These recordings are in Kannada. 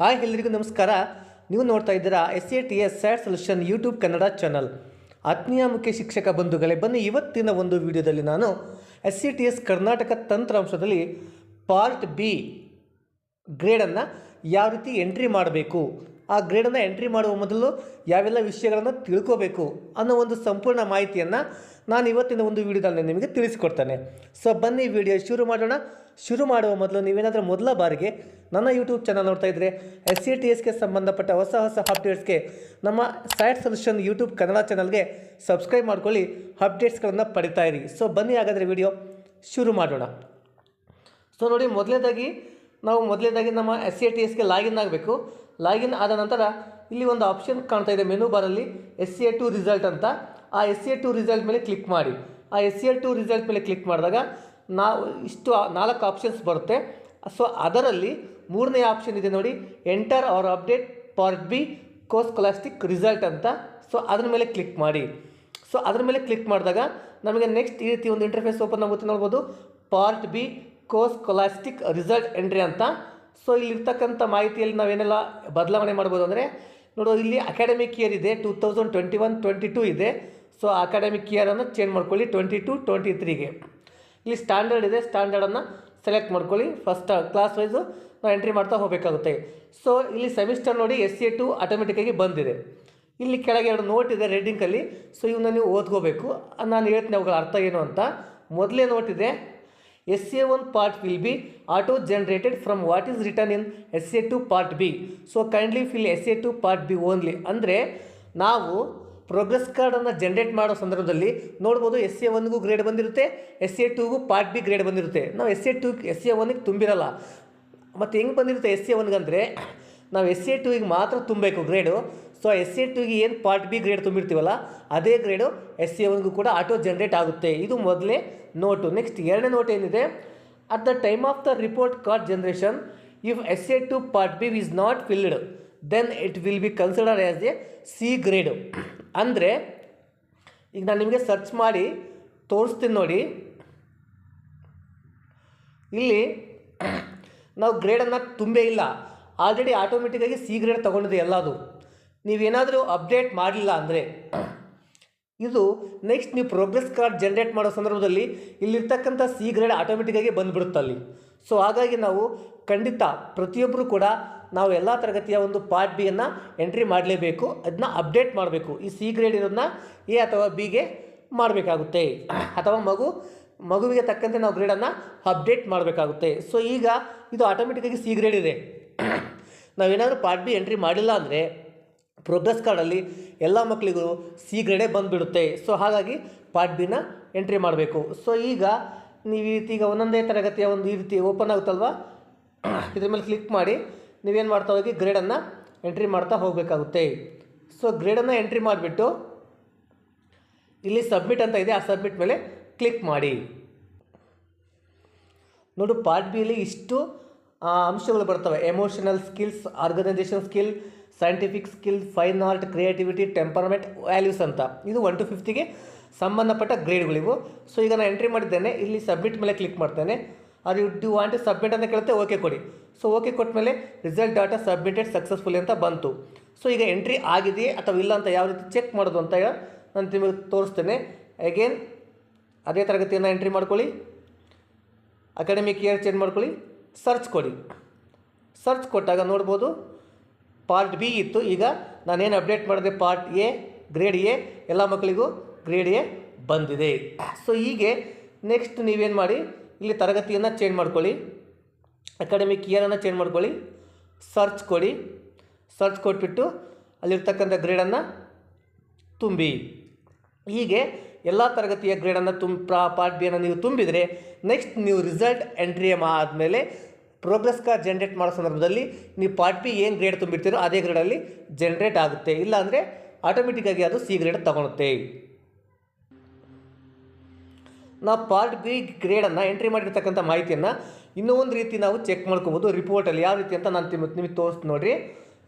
ಹಾಯ್ ಎಲ್ಲರಿಗೂ ನಮಸ್ಕಾರ. ನೀವು ನೋಡ್ತಾ ಇದ್ದೀರಾ S A T S SAT solution YouTube Kannada channel ಆತ್ಮೀಯ ಮುಖ್ಯ ಶಿಕ್ಷಕ ಬಂಧುಗಳೇ, ಬನ್ನಿ ಇವತ್ತಿನ ಒಂದು ವಿಡಿಯೋದಲ್ಲಿ ನಾನು S C T S Karnataka ತಂತ್ರಾಂಶದಲ್ಲಿ part B ಗ್ರೇಡನ್ನು ಯಾವ ರೀತಿ ಎಂಟ್ರಿ ಮಾಡಬೇಕು ಆ ಗ್ರೇಡನ್ನು ಎಂಟ್ರಿ ಮಾಡುವ ಮೊದಲು ಯಾವೆಲ್ಲ ವಿಷಯಗಳನ್ನು ತಿಳ್ಕೋಬೇಕು ಅನ್ನೋ ಒಂದು ಸಂಪೂರ್ಣ ಮಾಹಿತಿಯನ್ನು ನಾನು ಇವತ್ತಿನ ಒಂದು ವಿಡಿಯೋದಲ್ಲಿ ನಿಮಗೆ ತಿಳಿಸಿಕೊಡ್ತೇನೆ. ಸೊ ಬನ್ನಿ ವಿಡಿಯೋ ಶುರು ಮಾಡೋಣ. ಶುರು ಮಾಡುವ ಮೊದಲು ನೀವೇನಾದರೂ ಮೊದಲ ಬಾರಿಗೆ ನನ್ನ ಯೂಟ್ಯೂಬ್ ಚಾನಲ್ ನೋಡ್ತಾ ಇದ್ದರೆ ಎಸ್ ಸಿ ಟಿ ಎಸ್ಗೆ ಸಂಬಂಧಪಟ್ಟ ಹೊಸ ಹೊಸ ಅಪ್ಡೇಟ್ಸ್ಗೆ ನಮ್ಮ ಸೈಟ್ ಸೊಲ್ಯೂಷನ್ ಯೂಟ್ಯೂಬ್ ಕನ್ನಡ ಚಾನಲ್ಗೆ ಸಬ್ಸ್ಕ್ರೈಬ್ ಮಾಡ್ಕೊಳ್ಳಿ. ಅಪ್ಡೇಟ್ಸ್ಗಳನ್ನು ಪಡಿತಾ ಇರಿ. ಸೊ ಬನ್ನಿ ಹಾಗಾದರೆ ವಿಡಿಯೋ ಶುರು ಮಾಡೋಣ. ಸೊ ನೋಡಿ ಮೊದಲನೇದಾಗಿ ನಾವು ಮೊದಲನೇದಾಗಿ ನಮ್ಮ ಎಸ್ ಸಿ ಟಿ ಎಸ್ಗೆ ಲಾಗಿನ್ ಆಗಬೇಕು. ಲಾಗಿನ್ ಆದ ನಂತರ ಇಲ್ಲಿ ಒಂದು ಆಪ್ಷನ್ ಕಾಣ್ತಾ ಇದೆ menu ಬಾರಲ್ಲಿ S C A two result ಅಂತ. ಆ S C A two result ಮೇಲೆ ಕ್ಲಿಕ್ ಮಾಡಿ. ಆ S C A two result ಮೇಲೆ ಕ್ಲಿಕ್ ಮಾಡಿದಾಗ ನಾವು ಇಷ್ಟು ನಾಲ್ಕು ಆಪ್ಷನ್ಸ್ ಬರುತ್ತೆ. ಸೊ ಅದರಲ್ಲಿ ಮೂರನೇ ಆಪ್ಷನ್ ಇದೆ ನೋಡಿ enter or update part B coscholastic result ಅಂತ. ಸೊ ಅದ್ರ ಮೇಲೆ ಕ್ಲಿಕ್ ಮಾಡಿ. ಸೊ ಅದ್ರ ಮೇಲೆ ಕ್ಲಿಕ್ ಮಾಡಿದಾಗ ನಮಗೆ ನೆಕ್ಸ್ಟ್ ಈ ರೀತಿ ಒಂದು ಇಂಟರ್ಫೇಸ್ ಓಪನ್ ಆಗುತ್ತೆ ನೋಡ್ಬೋದು. Part B course coscholastic result entry ಅಂತ. ಸೊ ಇಲ್ಲಿರ್ತಕ್ಕಂಥ ಮಾಹಿತಿಯಲ್ಲಿ ನಾವೇನೆಲ್ಲ ಬದಲಾವಣೆ ಮಾಡ್ಬೋದು ಅಂದರೆ, ನೋಡೋ, ಇಲ್ಲಿ ಅಕಾಡೆಮಿಕ್ ಇಯರ್ ಇದೆ two thousand twenty one twenty two ಇದೆ ಸೊ ಅಕಾಡೆಮಿಕ್ ಇಯರನ್ನು ಚೇಂಜ್ ಮಾಡ್ಕೊಳ್ಳಿ ಟ್ವೆಂಟಿ ಟು ಟ್ವೆಂಟಿ ತ್ರೀಗೆ ಇಲ್ಲಿ ಸ್ಟ್ಯಾಂಡರ್ಡ್ ಇದೆ ಸ್ಟ್ಯಾಂಡರ್ಡನ್ನು ಸೆಲೆಕ್ಟ್ ಮಾಡ್ಕೊಳ್ಳಿ. ಫಸ್ಟ್ ಕ್ಲಾಸ್ ವೈಸು ನಾವು ಎಂಟ್ರಿ ಮಾಡ್ತಾ ಹೋಗಬೇಕಾಗುತ್ತೆ. ಸೊ ಇಲ್ಲಿ ಸೆಮಿಸ್ಟರ್ ನೋಡಿ ಎಸ್ ಸಿ ಟು ಆಟೋಮೆಟಿಕ್ಕಾಗಿ ಬಂದಿದೆ. ಇಲ್ಲಿ ಕೆಳಗೆ ಎರಡು ನೋಟ್ ಇದೆ ರೆಡ್ಡಿಂಕಲ್ಲಿ ಸೊ ಇವನ್ನ ನೀವು ಓದ್ಕೋಬೇಕು. ನಾನು ಹೇಳ್ತೀನಿ ಅವುಗಳ ಅರ್ಥ ಏನು ಅಂತ. ಮೊದಲೇ ನೋಟ್ ಇದೆ S A one part will be auto generated from what is return in S A two part B so kindly fill S A two part B only ಅಂದರೆ ನಾವು ಪ್ರೋಗ್ರೆಸ್ ಕಾರ್ಡನ್ನು ಜನ್ರೇಟ್ ಮಾಡೋ ಸಂದರ್ಭದಲ್ಲಿ ನೋಡ್ಬೋದು ಎಸ್ ಎ ಒನ್ಗೂ ಗ್ರೇಡ್ ಬಂದಿರುತ್ತೆ ಎಸ್ ಎ ಟೂಗೂ ಪಾರ್ಟ್ ಬಿ ಗ್ರೇಡ್ ಬಂದಿರುತ್ತೆ ನಾವು S A two S A ಒನ್ಗೆ ತುಂಬಿರಲ್ಲ ಮತ್ತು ಹೆಂಗೆ ಬಂದಿರುತ್ತೆ ಎಸ್ ಎ ಒನ್ಗಂದರೆ ನಾವು ಎಸ್ ಎ ಟೂಗೆ ಮಾತ್ರ ತುಂಬಬೇಕು ಗ್ರೇಡು ಸೊ ಎಸ್ ಎ ಟೂಗೆ ಏನು ಪಾರ್ಟ್ ಬಿ ಗ್ರೇಡ್ ತುಂಬಿರ್ತೀವಲ್ಲ ಅದೇ ಗ್ರೇಡು ಎಸ್ ಎ ಒನ್ಗೂ ಕೂಡ ಆಟೋ ಜನ್ರೇಟ್ ಆಗುತ್ತೆ ಇದು ಮೊದಲೇ ನೋಟು. ನೆಕ್ಸ್ಟ್ ಎರಡನೇ ನೋಟ್ ಏನಿದೆ? At the time of the report card generation if S A two part B is not filled then it will be consider as a C grade ಅಂದರೆ, ಈಗ ನಾನು ನಿಮಗೆ ಸರ್ಚ್ ಮಾಡಿ, ತೋರಿಸ್ತೀನಿ ನೋಡಿ. ಇಲ್ಲಿ, ನಾವು ಗ್ರೇಡನ್ನು ತುಂಬೇ ಇಲ್ಲ. ಆಲ್ರೆಡಿ ಆಟೋಮೆಟಿಕ್ಕಾಗಿ ಸಿ ಗ್ರೇಡ್ ತೊಗೊಂಡಿದೆ ಎಲ್ಲದು. ನೀವೇನಾದರೂ ಅಪ್ಡೇಟ್ ಮಾಡಲಿಲ್ಲ ಅಂದರೆ ಇದು ನೆಕ್ಸ್ಟ್ ನೀವು ಪ್ರೋಗ್ರೆಸ್ ಕಾರ್ಡ್ ಜನ್ರೇಟ್ ಮಾಡೋ ಸಂದರ್ಭದಲ್ಲಿ ಇಲ್ಲಿರ್ತಕ್ಕಂಥ ಸಿ ಗ್ರೇಡ್ ಆಟೋಮೆಟಿಕ್ಕಾಗಿ ಬಂದುಬಿಡುತ್ತೆ ಅಲ್ಲಿ. ಸೊ ಹಾಗಾಗಿ ನಾವು ಖಂಡಿತ ಪ್ರತಿಯೊಬ್ಬರು ಕೂಡ ನಾವು ಎಲ್ಲ ತರಗತಿಯ ಒಂದು ಪಾರ್ಟ್ ಬಿಯನ್ನು ಎಂಟ್ರಿ ಮಾಡಲೇಬೇಕು ಅದನ್ನ ಅಪ್ಡೇಟ್ ಮಾಡಬೇಕು. ಈ ಸಿ ಗ್ರೇಡ್ ಇರೋದನ್ನ ಎ ಅಥವಾ ಬಿಗೆ ಮಾಡಬೇಕಾಗುತ್ತೆ. ಅಥವಾ ಮಗು, ಮಗುವಿಗೆ ತಕ್ಕಂತೆ ನಾವು ಗ್ರೇಡನ್ನು ಅಪ್ಡೇಟ್ ಮಾಡಬೇಕಾಗುತ್ತೆ. ಸೊ ಈಗ ಇದು ಆಟೋಮೆಟಿಕ್ಕಾಗಿ ಸಿ ಗ್ರೇಡ್ ಇದೆ. ನಾವೇನಾದರೂ ಪಾರ್ಟ್ ಬಿ ಎಂಟ್ರಿ ಮಾಡಿಲ್ಲ ಅಂದರೆ ಪ್ರೋಗ್ರೆಸ್ ಕಾರ್ಡಲ್ಲಿ ಎಲ್ಲ ಮಕ್ಕಳಿಗೂ ಸಿ ಗ್ರೇಡೇ ಬಂದುಬಿಡುತ್ತೆ. ಸೊ ಹಾಗಾಗಿ ಪಾರ್ಟ್ ಬಿನ ಎಂಟ್ರಿ ಮಾಡಬೇಕು. ಸೊ ಈಗ ನೀವು ಈ ರೀತಿ ಈಗ ಒಂದೊಂದೇ ತರಗತಿಯ ಒಂದು ಈ ರೀತಿ ಓಪನ್ ಆಗುತ್ತಲ್ವ? ಇದ್ರ ಮೇಲೆ ಕ್ಲಿಕ್ ಮಾಡಿ ನೀವೇನು ಮಾಡ್ತಾ ಹೋಗಿ ಗ್ರೇಡನ್ನು ಎಂಟ್ರಿ ಮಾಡ್ತಾ ಹೋಗಬೇಕಾಗುತ್ತೆ. ಸೊ ಗ್ರೇಡನ್ನು ಎಂಟ್ರಿ ಮಾಡಿಬಿಟ್ಟು ಇಲ್ಲಿ ಸಬ್ಮಿಟ್ ಅಂತ ಇದೆ. ಆ ಸಬ್ಮಿಟ್ ಮೇಲೆ ಕ್ಲಿಕ್ ಮಾಡಿ. ನೋಡು ಪಾರ್ಟ್ ಬಿಯಲ್ಲಿ ಇಷ್ಟು ಅಂಶಗಳು ಬರ್ತವೆ. Emotional skills organisation skill scientific skill fine art creativity temperament values ಅಂತ. ಇದು ಒನ್ ಟು ಫಿಫ್ತಿಗೆ ಸಂಬಂಧಪಟ್ಟ ಗ್ರೇಡ್ಗಳಿವು ಸೊ ಈಗ ನಾನು ಎಂಟ್ರಿ ಮಾಡಿದ್ದೇನೆ, ಇಲ್ಲಿ ಸಬ್ಮಿಟ್ ಮೇಲೆ ಕ್ಲಿಕ್ ಮಾಡ್ತೇನೆ. ಅದು ಯು ಡು ವಾಂಟ್ ಸಬ್ಮಿಟ್ ಅಂತ ಕೇಳುತ್ತೆ ಓಕೆ ಕೊಡಿ. ಸೊ ಓಕೆ ಕೊಟ್ಟ ಮೇಲೆ ರಿಸಲ್ಟ್ ಡಾಟಾ ಸಬ್ಮಿಟೆಡ್ ಸಕ್ಸಸ್ಫುಲ್ ಅಂತ ಬಂತು. ಸೊ ಈಗ ಎಂಟ್ರಿ ಆಗಿದೆಯೇ ಅಥವಾ ಇಲ್ಲ ಅಂತ ಯಾವ ರೀತಿ ಚೆಕ್ ಮಾಡೋದು ಅಂತ ನಾನು ನಿಮಗೆ ತೋರಿಸ್ತೇನೆ. ಅಗೇನ್ ಅದೇ ತರಗತಿಯನ್ನು ಎಂಟ್ರಿ ಮಾಡ್ಕೊಳ್ಳಿ. ಅಕಾಡೆಮಿಕ್ ಇಯರ್ ಚೇಂಜ್ ಮಾಡ್ಕೊಳ್ಳಿ. ಸರ್ಚ್ ಕೊಡಿ. ಸರ್ಚ್ ಕೊಟ್ಟಾಗ ನೋಡ್ಬೋದು. ಪಾರ್ಟ್ ಬಿ ಇತ್ತು. ಈಗ ನಾನೇನು ಅಪ್ಡೇಟ್ ಮಾಡಿದೆ? ಪಾರ್ಟ್ ಎ ಗ್ರೇಡ್ ಎ ಎಲ್ಲ ಮಕ್ಕಳಿಗೂ ಗ್ರೇಡ್ ಎ ಬಂದಿದೆ. ಸೊ ಹೀಗೆ ನೆಕ್ಸ್ಟ್ ನೀವೇನು ಮಾಡಿ? ಇಲ್ಲಿ ತರಗತಿಯನ್ನು ಚೇಂಜ್ ಮಾಡ್ಕೊಳ್ಳಿ. ಅಕಾಡೆಮಿಕ್ ಇಯರನ್ನು ಚೇಂಜ್ ಮಾಡ್ಕೊಳ್ಳಿ. ಸರ್ಚ್ ಕೊಡಿ. ಸರ್ಚ್ ಕೊಟ್ಬಿಟ್ಟು ಅಲ್ಲಿರ್ತಕ್ಕಂಥ ಗ್ರೇಡನ್ನು ತುಂಬಿ. ಹೀಗೆ ಎಲ್ಲ ತರಗತಿಯ ಗ್ರೇಡನ್ನು ತುಂಬ ಪಾರ್ಟ್ ಬಿಯನ್ನು ನೀವು ತುಂಬಿದರೆ ನೆಕ್ಸ್ಟ್ ನೀವು ರಿಸಲ್ಟ್ ಎಂಟ್ರಿ ಆದಮೇಲೆ ಪ್ರೋಗ್ರೆಸ್ ಕಾರ್ಡ್ ಜನ್ರೇಟ್ ಮಾಡೋ ಸಂದರ್ಭದಲ್ಲಿ ನೀವು ಪಾರ್ಟ್ ಬಿ ಏನು ಗ್ರೇಡ್ ತುಂಬಿರ್ತೀರೋ ಅದೇ ಗ್ರೇಡಲ್ಲಿ ಜನ್ರೇಟ್ ಆಗುತ್ತೆ. ಇಲ್ಲಾಂದರೆ ಆಟೋಮೆಟಿಕ್ಕಾಗಿ ಅದು ಸಿ ಗ್ರೇಡ್ ತಗೊಳುತ್ತೆ. ನಾವು ಪಾರ್ಟ್ ಬಿ ಗ್ರೇಡನ್ನು ಎಂಟ್ರಿ ಮಾಡಿರ್ತಕ್ಕಂಥ ಮಾಹಿತಿಯನ್ನು ಇನ್ನೂ ಒಂದು ರೀತಿ ನಾವು ಚೆಕ್ ಮಾಡ್ಕೊಬೋದು. ರಿಪೋರ್ಟಲ್ಲಿ ಯಾವ ರೀತಿ ಅಂತ ನಾನು ನಿಮಗೆ ನಿಮಗೆ ತೋರಿಸ್ತೀನಿ ನೋಡಿರಿ.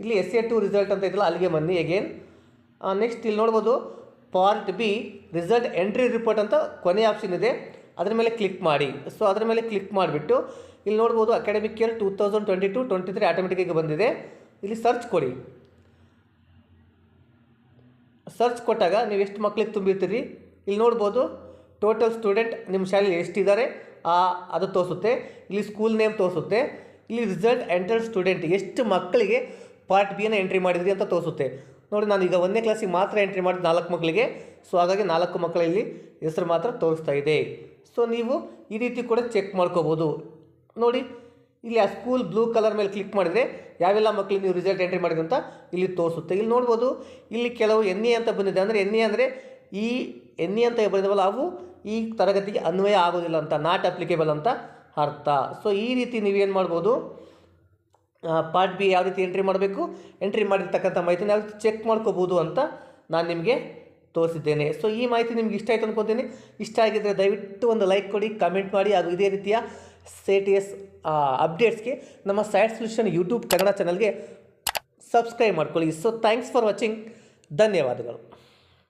ಇಲ್ಲಿ ಎಸ್ ಎ ಟು ರಿಸಲ್ಟ್ ಅಂತ ಇದೆಯಲ್ಲ ಅಲ್ಲಿಗೆ ಬನ್ನಿ ಅಗೇನ್ ನೆಕ್ಸ್ಟ್ ಇಲ್ಲಿ ನೋಡ್ಬೋದು part B result entry report ಅಂತ ಕೊನೆಯ ಆಪ್ಷನ್ ಇದೆ. ಅದ್ರ ಮೇಲೆ ಕ್ಲಿಕ್ ಮಾಡಿ. ಸೊ ಅದರ ಮೇಲೆ ಕ್ಲಿಕ್ ಮಾಡಿಬಿಟ್ಟು ಇಲ್ಲಿ ನೋಡ್ಬೋದು academic year two thousand twenty two twenty three ಆಟೋಮೆಟಿಕ್ಕಾಗಿ ಬಂದಿದೆ. ಇಲ್ಲಿ ಸರ್ಚ್ ಕೊಡಿ. ಸರ್ಚ್ ಕೊಟ್ಟಾಗ ನೀವು ಎಷ್ಟು ಮಕ್ಳಿಗೆ ತುಂಬಿರ್ತೀರಿ? ಇಲ್ಲಿ ನೋಡ್ಬೋದು ಟೋಟಲ್ ಸ್ಟೂಡೆಂಟ್ ನಿಮ್ಮ ಶಾಲೆಯಲ್ಲಿ ಎಷ್ಟಿದ್ದಾರೆ? ಆ, ಅದು ತೋರಿಸುತ್ತೆ. ಇಲ್ಲಿ ಸ್ಕೂಲ್ ನೇಮ್ ತೋರಿಸುತ್ತೆ. ಇಲ್ಲಿ ರಿಸಲ್ಟ್ ಎಂಟರ್ ಸ್ಟೂಡೆಂಟ್ ಎಷ್ಟು ಮಕ್ಕಳಿಗೆ ಪಾರ್ಟ್ ಬಿಯನ್ನು ಎಂಟ್ರಿ ಮಾಡಿದ್ರಿ ಅಂತ ತೋರಿಸುತ್ತೆ. ನೋಡಿ, ನಾನು ಈಗ ಒಂದನೇ ಕ್ಲಾಸಿಗೆ ಮಾತ್ರ ಎಂಟ್ರಿ ಮಾಡಿದ ನಾಲ್ಕು ಮಕ್ಕಳಿಗೆ ಸೊ ಹಾಗಾಗಿ ನಾಲ್ಕು ಮಕ್ಕಳಲ್ಲಿ ಹೆಸರು ಮಾತ್ರ ತೋರಿಸ್ತಾ ಇದೆ. ಸೊ ನೀವು ಈ ರೀತಿ ಕೂಡ ಚೆಕ್ ಮಾಡ್ಕೋಬೋದು. ನೋಡಿ, ಇಲ್ಲಿ ಆ ಸ್ಕೂಲ್ ಬ್ಲೂ ಕಲರ್ ಮೇಲೆ ಕ್ಲಿಕ್ ಮಾಡಿದರೆ ಯಾವೆಲ್ಲ ಮಕ್ಕಳು ನೀವು ರಿಸಲ್ಟ್ ಎಂಟ್ರಿ ಮಾಡಿದ್ರೆ ಅಂತ ಇಲ್ಲಿ ತೋರಿಸುತ್ತೆ. ಇಲ್ಲಿ ನೋಡ್ಬೋದು, ಇಲ್ಲಿ ಕೆಲವು ಎನ್ ಎ ಅಂತ ಬಂದಿದೆ. ಅಂದರೆ ಎನ್ ಎ ಅಂದರೆ ಈ ಎನ್ ಎ ಅಂತ ಬಂದಿದ್ದಾವಲ್ಲ ಅವು ಈ ತರಗತಿಗೆ ಅನ್ವಯ ಆಗೋದಿಲ್ಲ ಅಂತ ನಾಟ್ ಅಪ್ಲಿಕೇಬಲ್ ಅಂತ ಅರ್ಥ. ಸೊ ಈ ರೀತಿ ನೀವೇನು ಮಾಡ್ಬೋದು ಪಾರ್ಟ್ ಬಿ ಯಾವ ರೀತಿ ಎಂಟ್ರಿ ಮಾಡಬೇಕು ಎಂಟ್ರಿ ಮಾಡಿರ್ತಕ್ಕಂಥ ಮಾಹಿತಿನ ಯಾವ ರೀತಿ ಚೆಕ್ ಮಾಡ್ಕೋಬೋದು ಅಂತ ನಾನು ನಿಮಗೆ ತೋರಿಸಿದ್ದೇನೆ. ಸೊ ಈ ಮಾಹಿತಿ ನಿಮ್ಗೆ ಇಷ್ಟ ಆಯಿತು ಅಂದ್ಕೊತೀನಿ ಇಷ್ಟ ಆಗಿದ್ದರೆ ದಯವಿಟ್ಟು ಒಂದು ಲೈಕ್ ಕೊಡಿ ಕಮೆಂಟ್ ಮಾಡಿ, ಹಾಗೂ ಇದೇ ರೀತಿಯ ಸೇ ಟಿ ಎಸ್ ಅಪ್ಡೇಟ್ಸ್ಗೆ ನಮ್ಮ ಸೈಡ್ ಸೊಲ್ಯೂಷನ್ ಯೂಟ್ಯೂಬ್ ಕನ್ನಡ ಚಾನಲ್ಗೆ ಸಬ್ಸ್ಕ್ರೈಬ್ ಮಾಡ್ಕೊಳ್ಳಿ. ಸೊ ಥ್ಯಾಂಕ್ಸ್ ಫಾರ್ ವಾಚಿಂಗ್ ಧನ್ಯವಾದಗಳು.